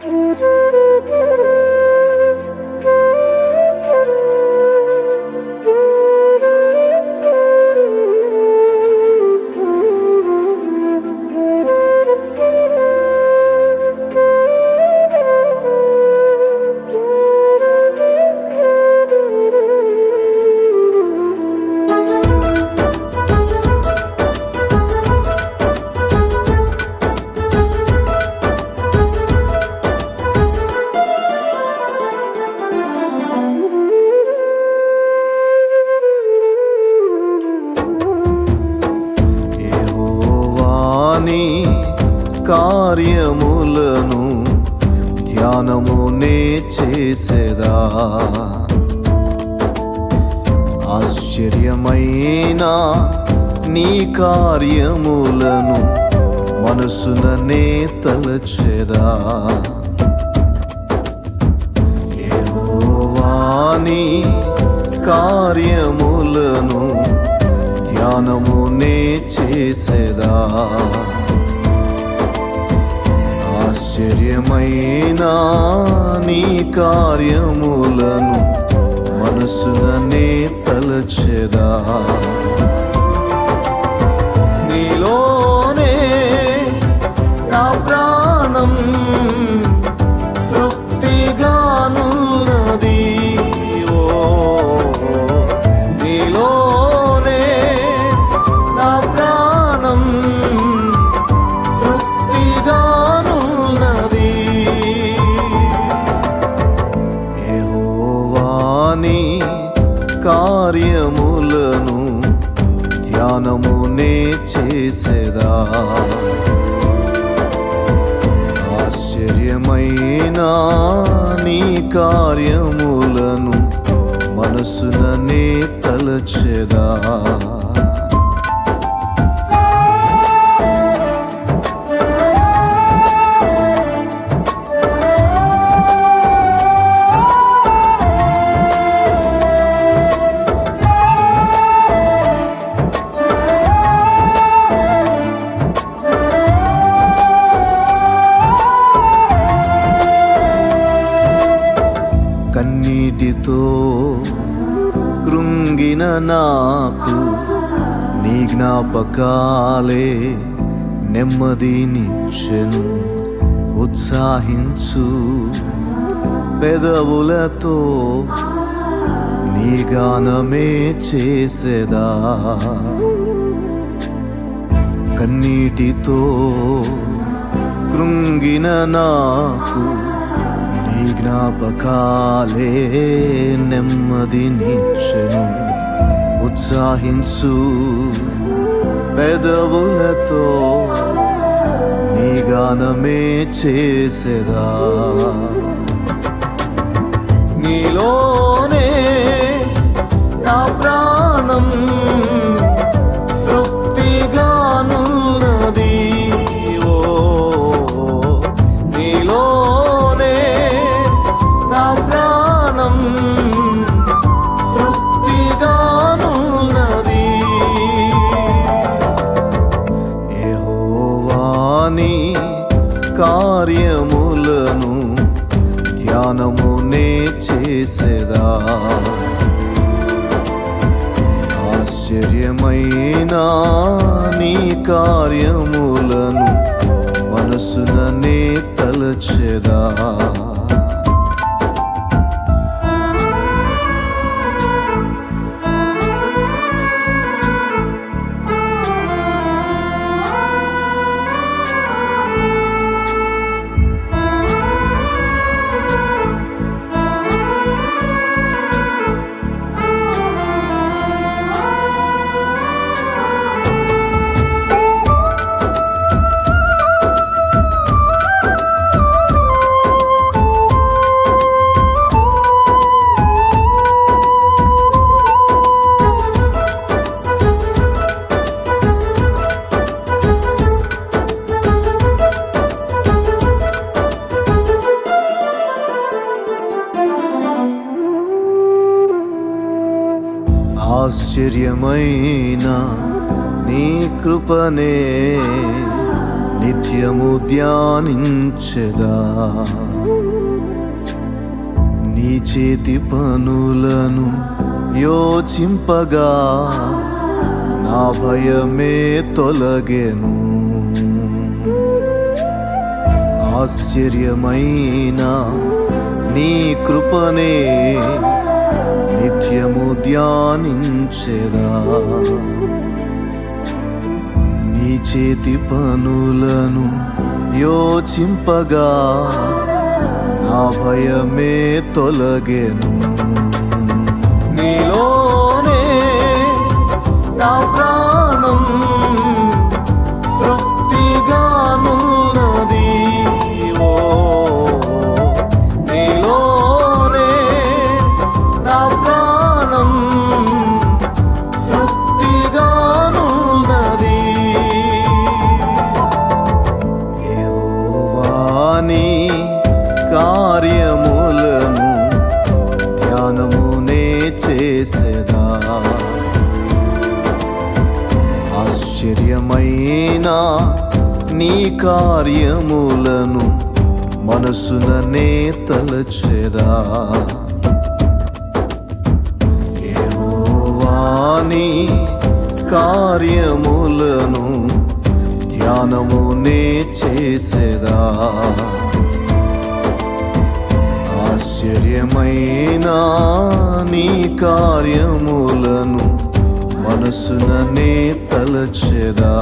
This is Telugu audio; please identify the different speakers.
Speaker 1: Thank you. నీ కార్యములను ధ్యానమునే చేసేదా. ఆశ్చర్యమైన నీ కార్యములను మనసుననే తలచెదా. యెహోవాని కార్యములను ధ్యానమునే చేసేదా. ఆశ్చర్యమైనా నీ కార్యములను మనసుననే తలచెదా. నీలోనే నా ప్రాణం చేసేదా? ఆశ్చర్యమైన నీ కార్యములను మనసుననే తలచెదా? నీటితో కృంగిన నాకు నీ జ్ఞాపకాలే నెమ్మదినిచ్చెను ఉత్సాహించు పెదవులతో నీ గానమే చేసేదా. కన్నీటితో కృంగిన నాకు జ్ఞాపకాలే నెమ్మదినిచ్చెను ఉత్సాహించు పెదవులతో నీ గానమే చేసేదా. నీలో చేసేదా? ఆశ్చర్యమైన నీ కార్యములను మనసుననే తలచెదా? ఆశ్చర్యమైన నీ కృపనే నిత్యము ధ్యానించదా? నీ చేతి పనులను యోచింపగా నా భయమే తొలగెను. ఆశ్చర్యమైన నీ కృపనే నిత్యము ధ్యానించెదా? నీ చేతి పనులను యోచింపగా నా భయమే తొలగెను. నీలోనే నా ఆశ్చర్యమైన నీ కార్యములను మనసుననే తలచెరా ఏవాని కార్యములను ధ్యానమునే చేసేదా. ఆశ్చర్యమైన నీ కార్యములను మనసుననే తలచెదా.